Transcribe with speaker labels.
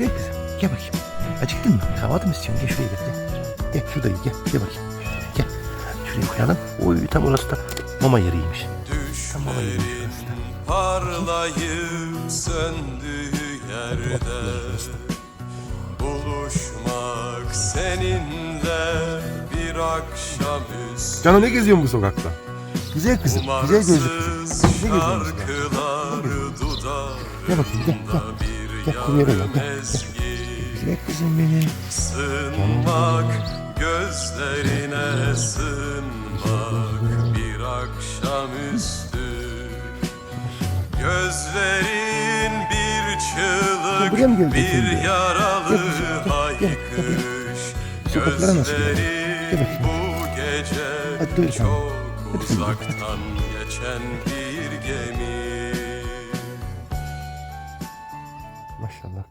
Speaker 1: Güzel kızım. Gel bakayım. Acıktın mı? Kahvaltı mı istiyorsun? Gel şuraya gel. Gel, gel şurada ye, gel. Gel bakayım. Gel. Şuraya koyalım. Oy tam orası da mama yeriymiş. Tam mama yeriymiş orası da.
Speaker 2: Parlayıp söndüğü yerde Buluşmak seninle bir akşamüstü
Speaker 3: Cano ne geziyorsun bu sokakta?
Speaker 1: Güzel kızım. Güzel gözlü kızım. Ne geziyorsun Gel bakayım gel gel.
Speaker 2: Dudağında bir
Speaker 1: Gel kurye gel. Gel. gel.
Speaker 2: mezgin
Speaker 1: Güzel kızım benim.
Speaker 2: Sığınmak gözlerine sığınmak bir akşamüstü Gözlerin bir çığlık bir yaralı haykırış Gözlerin bu gece çok uzaktan geçen bir gemi Maşallah.